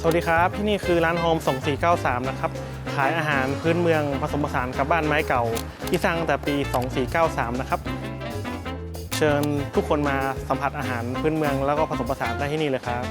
สวัสดีครับ ที่นี่คือร้านโฮม2493 นะครับ ขายอาหารพื้นเมืองผสมผสานกับบ้านไม้เก่า ที่สร้างงแต่ปี 2493 นะครับ เชิญทุกคนมาสัมผัสอาหารพื้นเมืองแล้วก็ผสมผสานได้ที่นี่เลยครับ